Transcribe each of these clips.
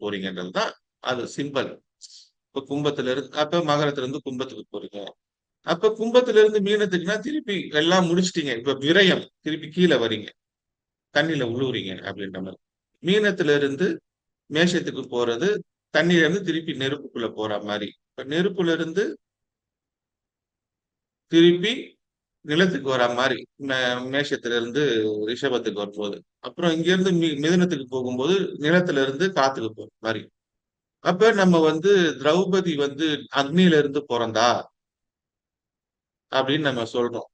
போறீங்கன்றது தான் அது சிம்பல் இப்ப கும்பத்துல இருந்து அப்ப மகரத்துல இருந்து கும்பத்துக்கு போறீங்க. அப்ப கும்பத்துல இருந்து மீனத்துக்குன்னா திருப்பி எல்லாம் முடிச்சிட்டீங்க. இப்ப விரயம் திருப்பி கீழே வரீங்க தண்ணியில உழுவுறீங்க அப்படின்ற மாதிரி. மீனத்துல இருந்து மேஷத்துக்கு போறது தண்ணியில இருந்து திருப்பி நெருப்புக்குள்ள போற மாதிரி. இப்ப நெருப்புல இருந்து திருப்பி நிலத்துக்கு வர மாதிரி. மே- மேஷத்துல இருந்து ரிஷபத்துக்கு வரும்போது. அப்புறம் இங்க இருந்து மி மிதுனத்துக்கு போகும்போது நிலத்துல இருந்து காத்துக்கு போற மாதிரி. அப்ப நம்ம வந்து திரௌபதி வந்து அக்னியில இருந்து பிறந்தா அப்படின்னு நம்ம சொல்றோம்.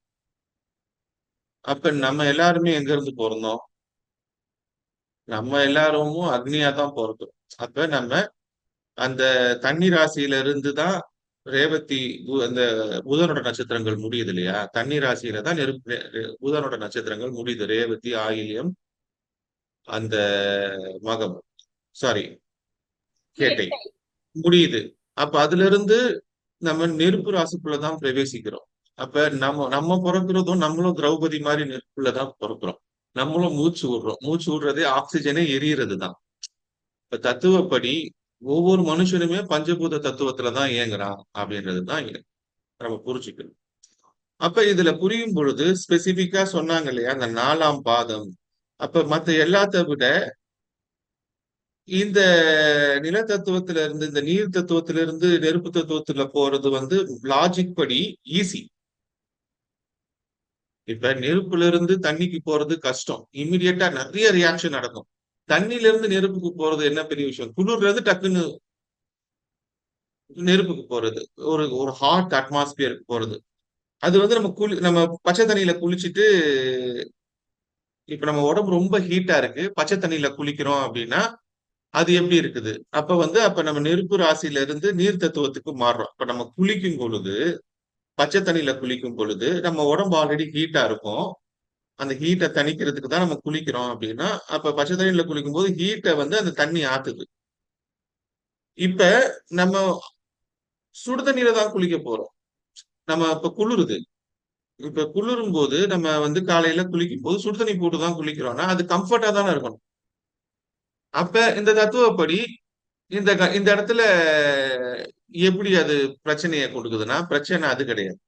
அப்ப நம்ம எல்லாருமே எங்க இருந்து பிறந்தோம்? நம்ம எல்லாரும் அக்னியா தான் பிறந்தோம் அப்ப நம்ம அந்த தண்ணி ராசியில இருந்து தான் ரேவதி அந்த புதனோட நட்சத்திரங்கள் முடியுது இல்லையா? தண்ணி ராசியில தான் நெருப்பு புதனோட நட்சத்திரங்கள் முடியுது. ரேவதி ஆயில்யம் அந்த மகம் சாரி கேட்டை. முடியுது. அப்ப அதுல இருந்து நம்ம நெருப்பு ராசிக்குள்ளதான் பிரவேசிக்கிறோம். அப்ப நம்ம நம்ம பிறக்கிறதும் நம்மளும் திரௌபதி மாதிரி நெருப்புலதான் பிறக்கிறோம். நம்மளும் மூச்சு விடுறோம். மூச்சு விடுறதே ஆக்சிஜனே எரியறது தான் இப்ப தத்துவப்படி ஒவ்வொரு மனுஷனுமே பஞ்சபூத தத்துவத்துலதான் இயங்குறான் அப்படின்றது தான் நம்ம புரிஞ்சுக்கணும். அப்ப இதுல புரியும் பொழுது ஸ்பெசிபிக்கா சொன்னாங்க இல்லையா? அந்த நாலாம் பாதம் அப்ப மத்த எல்லாத்த விட இந்த நில தத்துவத்துல இருந்து இந்த நீர் தத்துவத்துல இருந்து நெருப்பு தத்துவத்துல போறது வந்து லாஜிக் படி ஈஸி இப்ப நெருப்புல இருந்து தண்ணிக்கு போறது கஷ்டம். இம்மிடியட்டா நிறைய ரியாக்ஷன் நடக்கும். தண்ணில இருந்து நெருப்புக்கு போறது என்ன பெரிய விஷயம்? குளிர்ல இருந்து டக்குன்னு நெருப்புக்கு போறது. ஒரு ஒரு ஹாட் அட்மாஸ்பியருக்கு போறது. அது வந்து நம்ம குளி நம்ம பச்சை தண்ணியில குளிச்சுட்டு இப்ப நம்ம உடம்பு ரொம்ப ஹீட்டா இருக்கு. பச்சை தண்ணியில குளிக்கிறோம் அப்படின்னா அது எப்படி இருக்குது? அப்ப வந்து அப்ப நம்ம நெருப்பு ராசியில இருந்து நீர் தத்துவத்துக்கு மாறுறோம். இப்ப நம்ம குளிக்கும் பொழுது பச்சை தண்ணியில குளிக்கும் பொழுது நம்ம உடம்பு ஆல்ரெடி ஹீட்டா இருக்கும். அந்த ஹீட்டை தணிக்கிறதுக்கு தான் நம்ம குளிக்கிறோம் அப்படின்னா அப்ப பச்சை தண்ணியில குளிக்கும் போது ஹீட்டை வந்து அந்த தண்ணி ஆத்துது. இப்ப நம்ம சுடு தண்ணியில தான் குளிக்க போறோம். நம்ம இப்ப குளிருது. இப்ப குளிரும் போது நம்ம வந்து காலையில குளிக்கும் போது சுடு தண்ணி போட்டு தான் குளிக்கிறோம்னா அது கம்ஃபர்டா தானே இருக்கணும். அப்ப இந்த தத்துவப்படி இந்த க- இந்த இடத்துல எப்படி அது பிரச்சனையை கொடுக்குதுன்னா பிரச்சனை அது கிடையாது.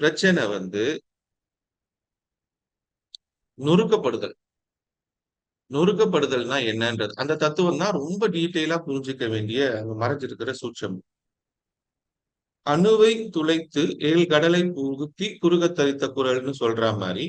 பிரச்சனை வந்து நொறுக்கப்படுதல். நொறுக்கப்படுதல்னா என்னன்றது. அந்த தத்துவம் தான் ரொம்ப டீட்டெயிலா புரிஞ்சுக்க வேண்டிய அங்க மறைஞ்சிருக்கிற சூட்சம். அணுவை துளைத்து ஏழு கடலை புகுத்தி குறுகத் தரித்த குரல்னு சொல்ற மாதிரி